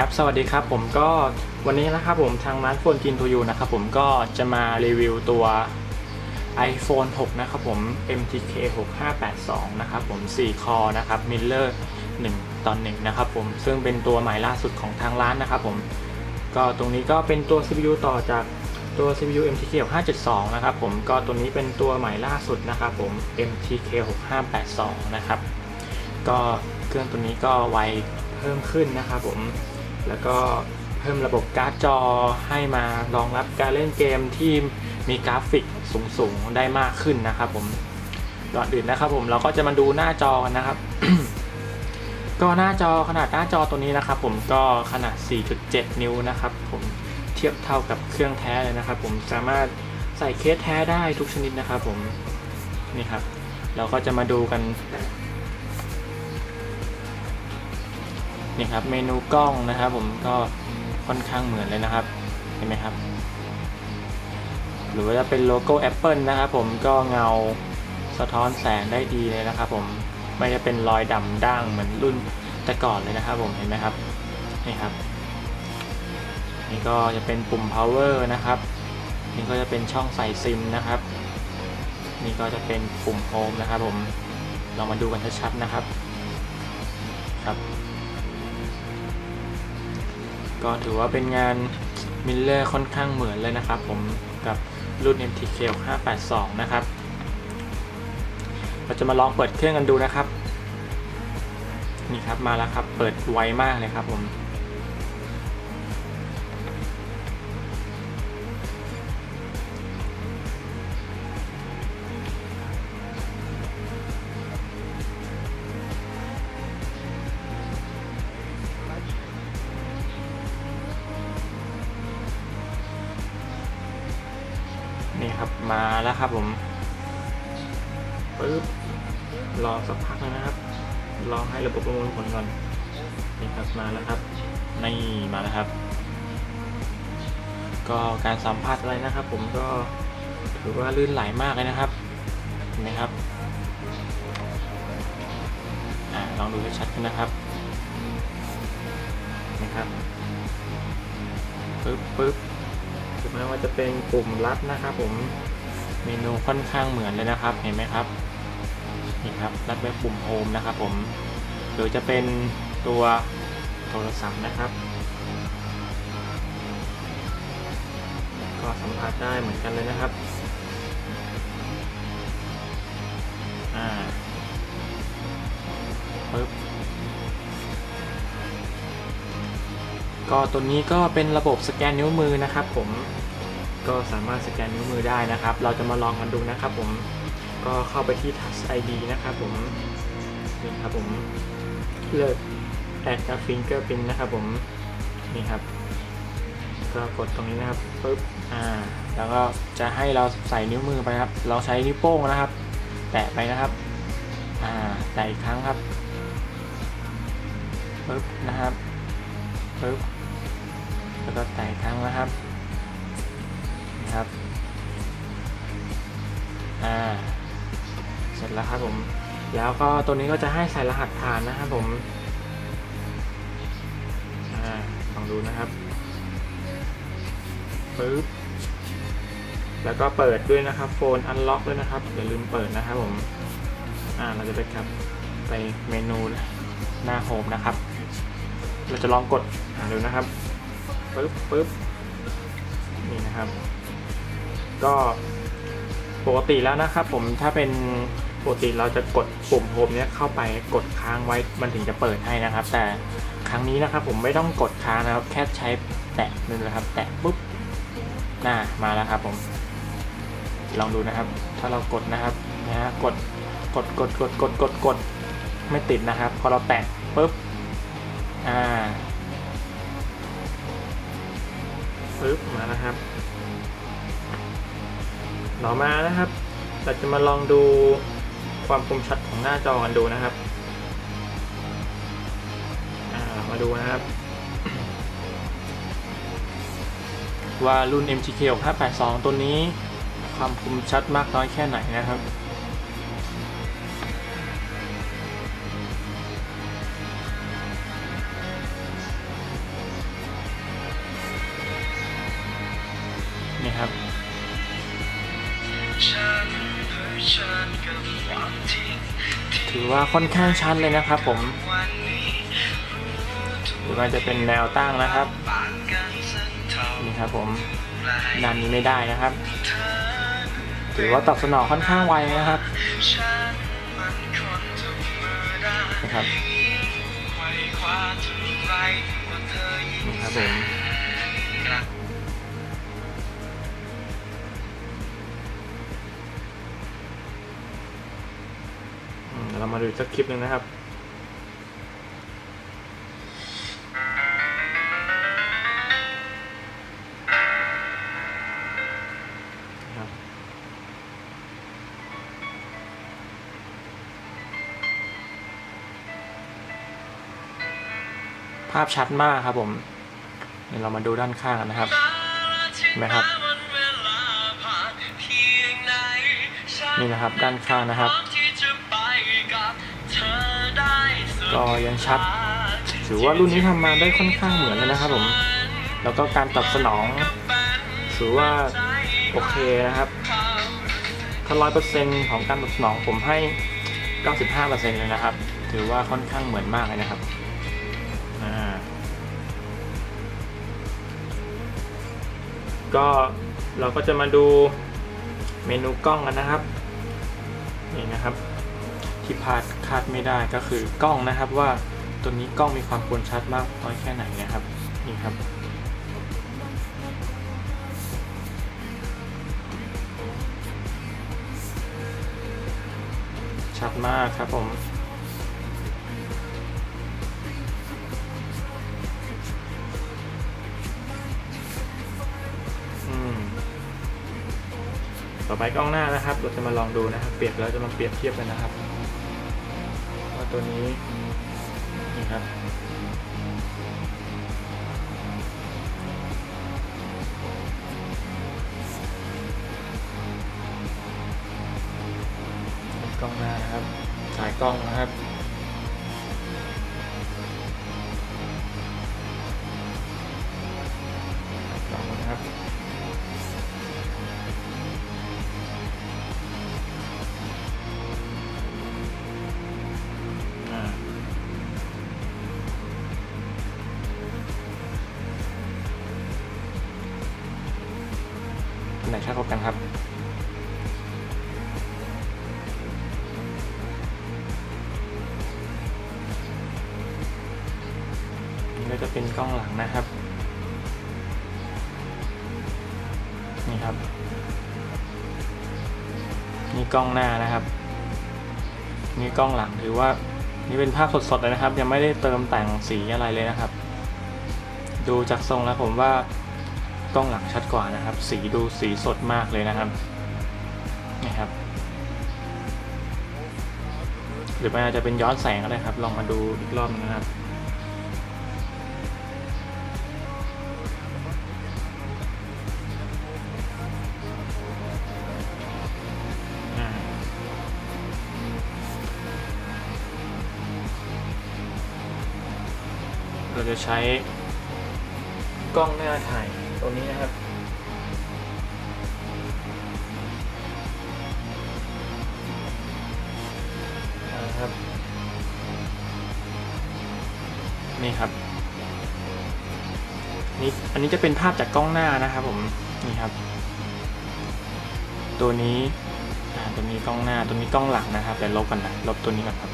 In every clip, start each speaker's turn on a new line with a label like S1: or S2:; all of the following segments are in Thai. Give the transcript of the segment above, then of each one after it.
S1: ครับสวัสดีครับผมก็วันนี้นะครับผมทางร้านโฟนกินทูยูนะครับผมก็จะมารีวิวตัว iPhone 6 นะครับผม MTK 6582 นะครับผม 4 คอนะครับ Miller 1ตอน1นะครับผมซึ่งเป็นตัวใหม่ล่าสุดของทางร้านนะครับผมก็ตรงนี้ก็เป็นตัว CPU ต่อจากตัว CPU MTK 6572 นะครับผมก็ตัวนี้เป็นตัวใหม่ล่าสุดนะครับผม MTK 6582 นะครับก็เครื่องตัวนี้ก็ไวเพิ่มขึ้นนะครับผม แล้วก็เพิ่มระบบการ์ดจอให้มารองรับการเล่นเกมที่มีกราฟิกสูงๆได้มากขึ้นนะครับผมก่อนอื่นนะครับผมเราก็จะมาดูหน้าจอกันนะครับ ก็หน้าจอขนาดหน้าจอตัวนี้นะครับ ผมก็ขนาด 4.7 นิ้วนะครับ ผมเทียบเท่ากับเครื่องแท้เลยนะครับ ผมสามารถใส่เคสแท้ได้ทุกชนิดนะครับ ผมนี่ครับ เราก็จะมาดูกัน นี่ครับเมนูกล้องนะครับ ผมก็ค่อนข้างเหมือนเลยนะครับเห็นไหมครับ หรือว่าจะเป็นโลโก้ Apple นะครับ ผมก็เงาสะท้อนแสงได้ดีเลยนะครับ ผมไม่ได้เป็นรอยดำด่างเหมือนรุ่นแต่ก่อนเลยนะครับ ผมเห็นไหมครับนี่ครับ นี่ก็จะเป็นปุ่ม power นะครับ นี่ก็จะเป็นช่องใส่ซิมนะครับ นี่ก็จะเป็นปุ่ม home นะครับ ผมเรามาดูกันชัดๆนะครับครับ ก็ถือว่าเป็นงานมิลเลอร์ค่อนข้างเหมือนเลยนะครับ ผมกับรุ่น MTK 582 นะครับ เราจะมาลองเปิดเครื่องกันดูนะครับ นี่ครับมาแล้วครับ เปิดไวมากเลยครับผม นี่ครับมาแล้วครับผมปึ๊บรอสักพักนะครับ รอให้ระบบประมวลผลก่อนนี่ครับมาแล้วครับนี่มาแล้วครับ ก็การสัมผัสอะไรนะครับ ผมก็ถือว่าลื่นไหลมากเลยนะครับเห็นไหมครับอ่าลองดูชัดๆกันนะครับนี่ครับปึ๊บปึ๊บ ถึงแม้ว่าจะเป็นปุ่มลัดนะครับ ผมเมนูค่อนข้างเหมือนเลยนะครับ เห็นไหมครับนี่ครับลัดไว้ปุ่มโฮมนะครับ ผมหรือจะเป็นตัวโทรศัพท์นะครับ ก็สัมผัสได้เหมือนกันเลยนะครับอ่าปึ๊บก็ตัวนี้ก็เป็นระบบสแกนนิ้วมือนะครับผม ก็สามารถสแกนนิ้วมือได้นะครับ เราจะมาลองกันดูนะครับ ผมก็เข้าไปที่ Touch ID นะครับผมนี่ครับผมเลือก Add a Fingerprint นะครับผมนี่ครับ ก็กดตรงนี้นะครับปึ๊บอ่าแล้วก็จะให้เราใส่นิ้วมือไปครับ เราใช้นิ้วโป้งนะครับ แตะไปนะครับอ่าแตะอีกครั้งครับปึ๊บนะครับปึ๊บแล้วก็แตะครั้งนะครับ นะครับอ่าเสร็จแล้วครับผมแล้วก็ตัวนี้ก็จะให้ใส่รหัสผ่านนะครับผมอ่าลองดูนะครับปึ๊บแล้วก็เปิดด้วยนะครับโฟนอันล็อกด้วยนะครับอย่าลืมเปิดนะครับผมอ่าเราจะไปกลับไปเมนูหน้าโฮมนะครับ เราจะลองกดอ่าดูนะครับปึ๊บปึ๊บนี่นะครับ ก็ปกติแล้วนะครับผมถ้าเป็นปกติเราจะกดปุ่มโฮมเนี้ยเข้าไปกดค้างไว้มันถึงจะเปิดให้นะครับ แต่ครั้งนี้นะครับผมไม่ต้องกดค้างนะครับแค่ใช้แตะนี่นะครับ แตะปุ๊บหน้ามาแล้วครับผมลองดูนะครับ ถ้าเรากดนะครับนะฮะกดกดกดกดกดกดกดไม่ติดนะครับ พอเราแตะปุ๊บอ่าปึ๊บมาแล้วครับ ต่อมานะครับ เราจะมาลองดูความคมชัดของหน้าจอกันดูนะครับามาดูนะครับ ว่ารุ่น MTK 6582 ตัวนี้ ความคมชัดมากน้อยแค่ไหนนะครับ อว่าค่อนข้างชัดเลยนะครับผมหรือว่าจะเป็นแนวตั้งนะครับนี่ครับผมด้านนี้ไม่ได้นะครับถือว่าตอบสนองค่อนข้างไวนะครับนะครับนี่ครับผม มาดูสักคลิปหนึ่งนะครับภาพชัดมากครับผมเดี๋ยวเรามาดูด้านข้างกันนะครับเห็นไหมครับ นี่นะครับด้านข้างนะครับ ก็ยังชัด ถือว่ารุ่นนี้ทำมาได้ค่อนข้างเหมือนเลยนะครับผม แล้วก็การตอบสนอง ถือว่าโอเคนะครับถ้าร้อยเปอร์เซ็นต์ของการตอบสนองผมให้ 95เปอร์เซ็นต์เลยนะครับ ถือว่าค่อนข้างเหมือนมากเลยนะครับอ่าก็เราก็จะมาดูเมนูกล้องกันนะครับ นี่นะครับ ที่พลาดคาดไม่ได้ก็คือกล้องนะครับว่าตัวนี้กล้องมีความคมชัดมากน้อยแค่ไหนนะครับนี่ครับชัดมากครับผมต่อไปกล้องหน้านะครับ เราจะมาลองดูนะครับ เปรียบแล้วจะมาเปรียบเทียบกันนะครับ ตัวนี้นี่ครับ กล้องหน้านะครับ ถ่ายกล้องนะครับ ชัดกว่ากันครับนี่ก็จะเป็นกล้องหลังนะครับ นี่ครับ นี่กล้องหน้านะครับ นี่กล้องหลังถือว่านี่เป็นภาพสดๆเลยนะครับ ยังไม่ได้เติมแต่งสีอะไรเลยนะครับ ดูจากทรงแล้วผมว่า กล้องหลังชัดกว่านะครับ สีดูสีสดมากเลยนะครับนี่ครับ หรือมันอาจจะเป็นย้อนแสงก็ได้ครับ ลองมาดูอีกรอบนึงนะครับเราจะใช้กล้องหน้าถ่าย ตัวนี้นะครับนะครับ นี่ครับนี่อันนี้จะเป็นภาพจากกล้องหน้านะครับผมนี่ครับ ตัวนี้ตัวนี้กล้องหน้าตัวนี้กล้องหลังนะครับเดี๋ยวลบกันนะลบตัวนี้ก่อนครับ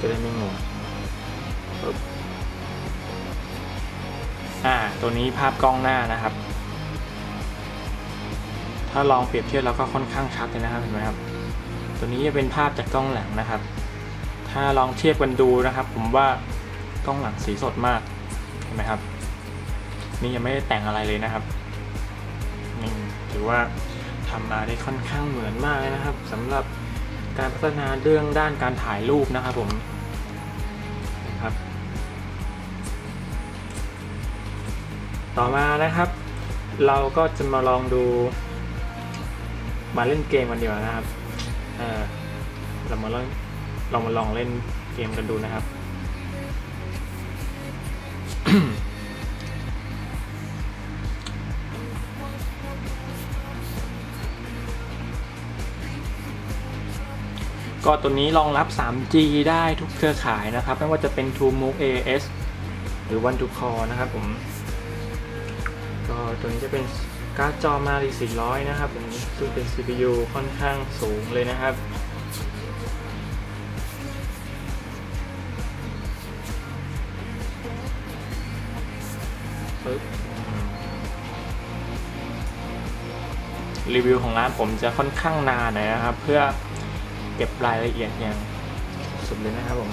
S1: จะได้ไม่งงปึ๊บ อ่าตัวนี้ภาพกล้องหน้านะครับ ถ้าลองเปรียบเทียบแล้วก็ค่อนข้างชัดเลยนะครับเห็นไหมครับ ตัวนี้จะเป็นภาพจากกล้องหลังนะครับ ถ้าลองเทียบกันดูนะครับ ผมว่ากล้องหลังสีสดมากเห็นไหมครับ นี่ยังไม่ได้แต่งอะไรเลยนะครับนี่ถือว่าทำมาได้ค่อนข้างเหมือนมากเลยนะครับสำหรับการพัฒนาเรื่องด้านการถ่ายรูปนะครับผม ต่อมานะครับ เราก็จะมาลองดู มาเล่นเกมกันดีกว่านะครับเออเรามาลองเรามาลองเล่นเกมกันดูนะครับก็ตัวนี้รองรับ 3G ได้ทุกเครือข่ายนะครับ ไม่ว่าจะเป็น TrueMove AS หรือ One to Call นะครับผม ตัวนี้จะเป็นการ์ดจอมารี400 นะครับผมซึ่งเป็น CPU ค่อนข้างสูงเลยนะครับปึ๊บรีวิวของร้านผมจะค่อนข้างนานหน่อยนะครับ เพื่อเก็บรายละเอียดอย่างสุดเลยนะครับผม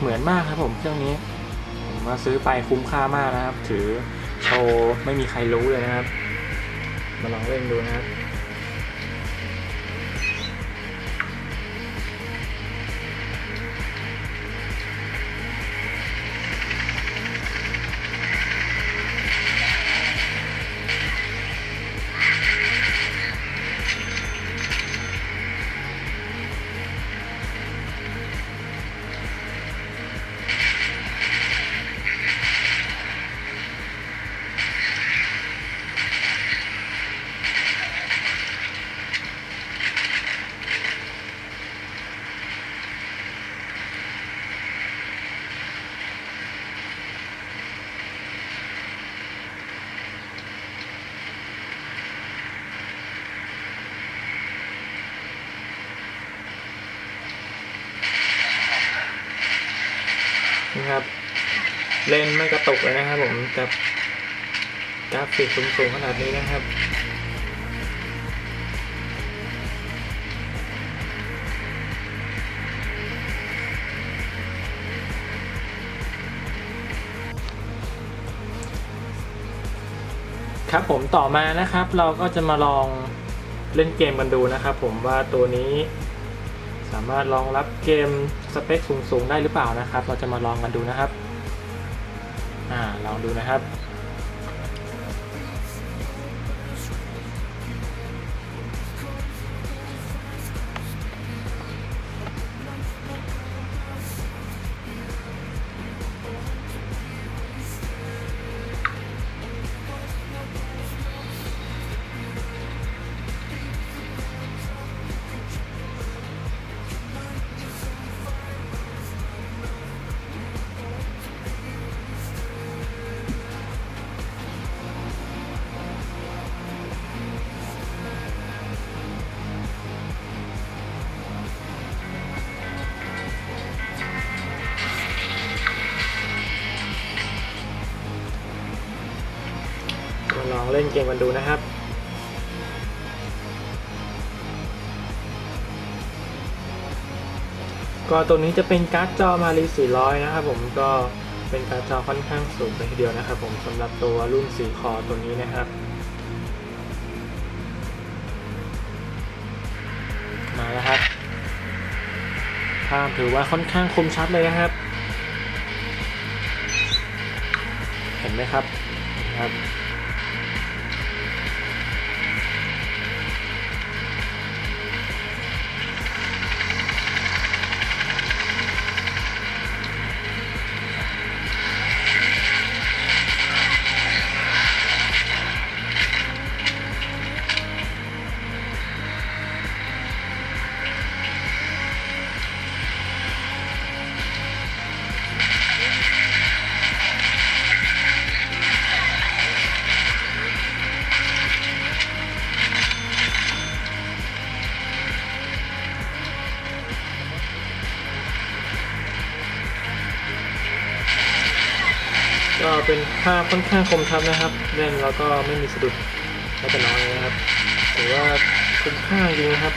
S1: เหมือนมากครับผมเครื่องนี้ ผมมาซื้อไปคุ้มค่ามากนะครับ ถือโชว์ไม่มีใครรู้เลยนะครับ มาลองเล่นดูนะครับ เล่นไม่กระตุกเลยนะครับผมกับกราฟิกสูงๆขนาดนี้นะครับครับผมต่อมานะครับเราก็จะมาลองเล่นเกมกันดูนะครับ ผมว่าตัวนี้สามารถรองรับเกมสเปคสูงๆได้หรือเปล่านะครับ เราจะมาลองกันดูนะครับ อ่าลองดูนะครับ ล่นเกมกันดูนะครับ ก็ตัวนี้จะเป็นการ์ดจอมารี400 นะครับผมก็เป็นการ์ดจอค่อนข้างสูงเลยทีเดียวนะครับผมสำหรับตัวรุ่น4คอตัวนี้นะครับ มาแล้วครับภาพถือว่าค่อนข้างคมชัดเลยนะครับ เห็นไหมครับครับ ภาพค่อนข้างคมชัดนะครับเล่นแล้วก็ไม่มีสะดุดแม้แต่น้อยนะครับถือว่าคุ้มค่าจริงนะครับ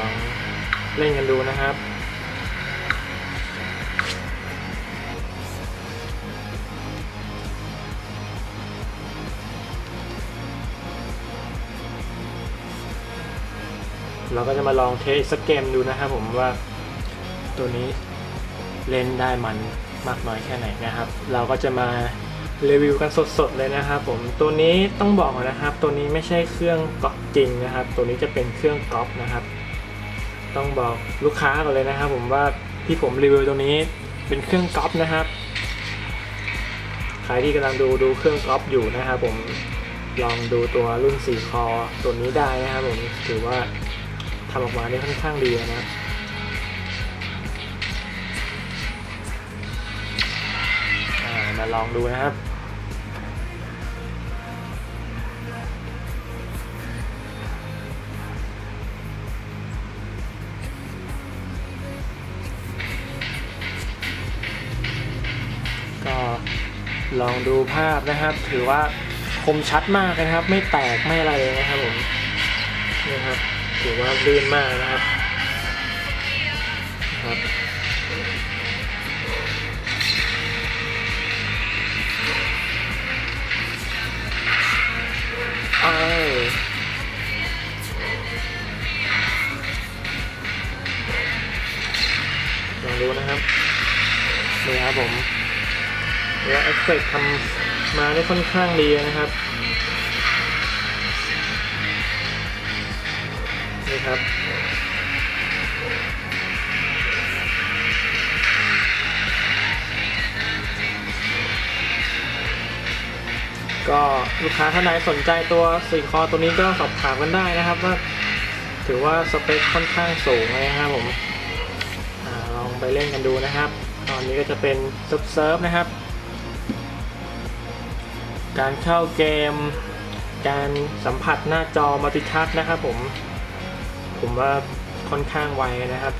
S1: ลองเล่นกันดูนะครับ เราก็จะมาลองเทสสักเกมดูนะครับผมว่าตัวนี้เล่นได้มันมากน้อยแค่ไหนนะครับ เราก็จะมารีวิวกันสดๆเลยนะครับผมตัวนี้ต้องบอกนนะครับ ตัวนี้ไม่ใช่เครื่องก๊อปจริงนะครับ ตัวนี้จะเป็นเครื่องก๊อปนะครับ ต้องบอกลูกค้าก่อนเลยนะครับ ผมว่าที่ผมรีวิวตัวนี้เป็นเครื่องก๊อปนะครับใครที่กำลังดูดูเครื่องก๊อปอยู่นะครับผมลองดูตัวรุ่น 4 คอตัวนี้ได้นะครับผมถือว่า ทำออกมาได้ค่อนข้างดีนะครับมาลองดูนะครับก็ลองดูภาพนะครับ ถือว่าคมชัดมากนะครับ ไม่แตกไม่อะไรเลยนะครับผมนี่ครับ ถือว่าลื่นมากนะครับครับเอ้ลองดูนะครับนี่ครับผมแล้วเอฟเฟกต์ทำมาได้ค่อนข้างดีนะครับ ครับ ก็ลูกค้าท่านใดสนใจตัวสี่คอตัวนี้ก็สอบถามกันได้นะครับว่าถือว่าสเปคค่อนข้างสูงเลยนะครับผมอลองไปเล่นกันดูนะครับ ตอนนี้ก็จะเป็นเซิร์ฟเซิร์ฟนะครับ การเข้าเกม การสัมผัสหน้าจอมัลติทัชนะครับผม ผมว่าค่อนข้างไวนะครับ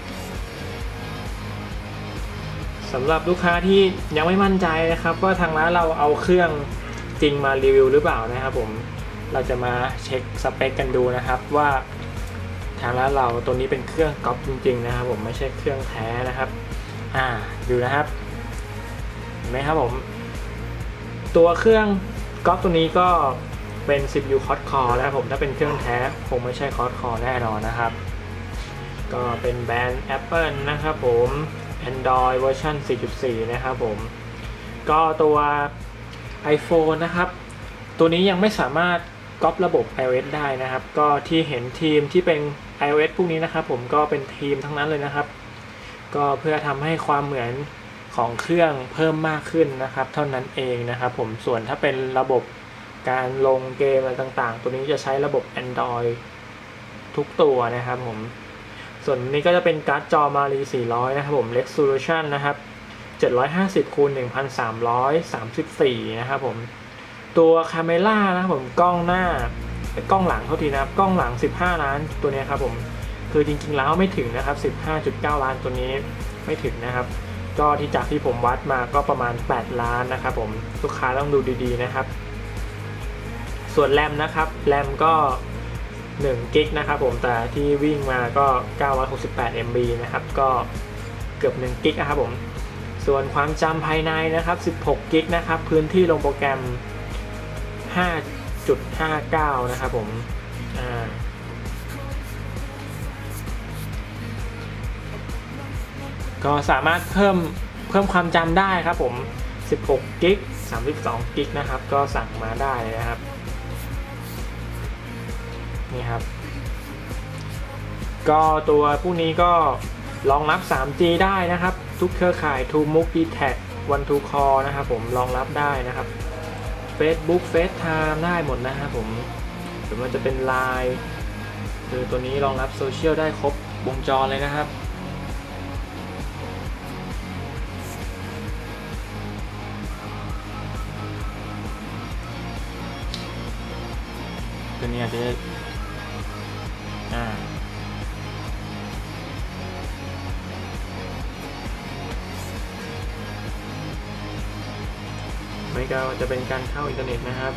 S1: สำหรับลูกค้าที่ยังไม่มั่นใจนะครับ ว่าทางร้านเราเอาเครื่องจริงมารีวิวหรือเปล่านะครับผมเราจะมาเช็คสเปคกันดูนะครับว่าทางร้านเราตัวนี้เป็นเครื่องก๊อปจริงๆนะครับผมไม่ใช่เครื่องแท้นะครับ อ่าดูนะครับเห็นไหมครับผม ตัวเครื่องก๊อปตัวนี้ก็ เป็น CPU quad core นะครับผมถ้าเป็นเครื่องแท้คงไม่ใช่ quad core แน่นอนนะครับ ก็เป็นแบรนด์ Apple นะครับผม Android เวอร์ชัน4.4 นะครับผม ก็ตัว iPhone นะครับ ตัวนี้ยังไม่สามารถก๊อประบบ iOS ได้นะครับ ก็ที่เห็นทีมที่เป็น iOS พวกนี้นะครับผมก็เป็นทีมทั้งนั้นเลยนะครับ ก็เพื่อทำให้ความเหมือนของเครื่องเพิ่มมากขึ้นนะครับ เท่านั้นเองนะครับผมส่วนถ้าเป็นระบบ การลงเกมอะไรต่างๆ ตัวนี้จะใช้ระบบ Android ทุกตัวนะครับผม ส่วนนี้ก็จะเป็นการ์ดจอมารี400 นะครับผม Resolution นะครับ 750คูณ1334 นะครับผม ตัวคาเมล่านะครับผม กล้องหน้ากล้องหลังเท่าทีนะครับ กล้องหลัง 15 ล้านตัวนี้ครับผม คือจริงๆแล้วไม่ถึงนะครับ 15.9 ล้านตัวนี้ไม่ถึงนะครับ ก็ที่จากที่ผมวัดมาก็ประมาณ 8 ล้านนะครับผม ลูกค้าต้องดูดีๆนะครับ ส่วนแรมนะครับแรมก็1กิกนะครับผมแต่ที่วิ่งมาก็ 968 MB นะครับก็เกือบ1กิกนะครับผมส่วนความจำภายในนะครับ 16กิกนะครับพื้นที่ลงโปรแกรม 5.59 นะครับผมก็สามารถเพิ่มเพิ่มความจำได้ครับผม 16กิก32กิกนะครับก็สั่งมาได้นะครับ นี่ครับ ก็ตัวพวกนี้ก็รองรับ 3G ได้นะครับ ทุกเครือข่าย t o m o o k d t a c One to Call นะครับผมรองรับได้นะครับ Facebook FaceTime ได้หมดนะครับผมหรือว่าจะเป็น Line คือตัวนี้รองรับโซเชียลได้ครบวงจรเลยนะครับ ตัวนี้อาจจะ ก็จะเป็นการเข้าอินเทอร์เน็ตนะครับ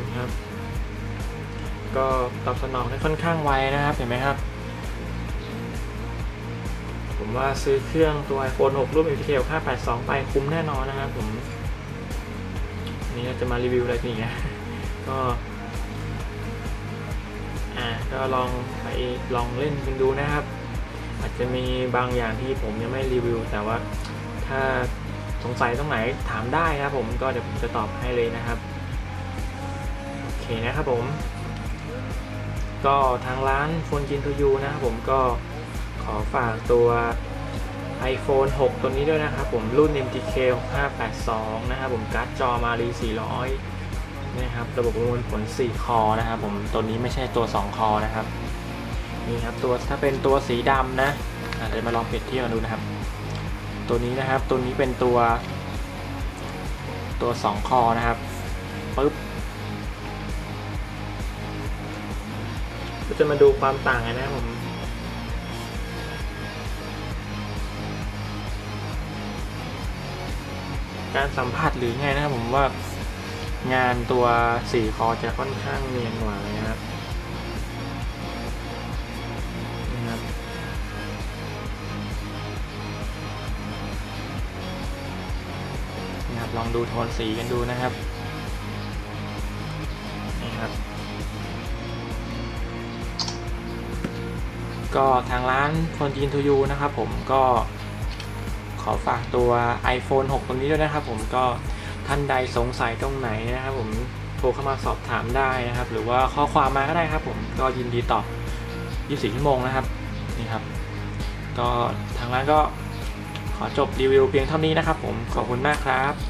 S1: นะครับ ก็ตอบสนองได้ค่อนข้างไวนะครับ เห็นไหมครับ ผมว่าซื้อเครื่องตัว iPhone 6 รุ่น MTK 582 ไปคุ้มแน่นอนนะครับผมนนี้เราจะมารีวิวอะไรกันอีกนะก็อ่าก็ลอง ลองเล่นกันดูนะครับ อาจจะมีบางอย่างที่ผมยังไม่รีวิว แต่ว่าถ้าสงสัยตรงไหนถามได้นะครับผมก็เดี๋ยวผมจะตอบให้เลยนะครับ โอเคนะครับผม ก็ทางร้านโฟนจินทูยูนะครับผมก็ขอฝากตัว iPhone 6 ตัวนี้ด้วยนะครับผมรุ่น MTK 582 นะครับผมการ์ดจอมารี400 นะครับ ระบบประมวลผล 4 คอนะครับผมตัวนี้ไม่ใช่ตัว 2 คอนะครับ นี่ครับตัวถ้าเป็นตัวสีดำนะเดี๋ยวมาลองเปรียบเทียบกันดูนะครับ ตัวนี้นะครับตัวนี้เป็นตัว ตัว 2 คอนะครับปึ๊บก็จะมาดูความต่างกันนะครับผมการสัมผัสหรือไงนะครับผมว่างานตัวสีคอจะค่อนข้างเนียนกว่าเลยนะครับ ดูโทนสีกันดูนะครับนี่ครับ ก็ทางร้านโฟนจีนทูยูนะครับผมก็ขอฝากตัว iPhone 6ตรงนี้ด้วยนะครับผมก็ท่านใดสงสัยตรงไหนนะครับผมโทรเข้ามาสอบถามได้นะครับ หรือว่าข้อความมาก็ได้ครับผมก็ยินดีตอบ 24 ชั่วโมงนะครับนี่ครับ ก็ทางร้านก็ขอจบรีวิวเพียงเท่านี้นะครับผมขอบคุณมากครับ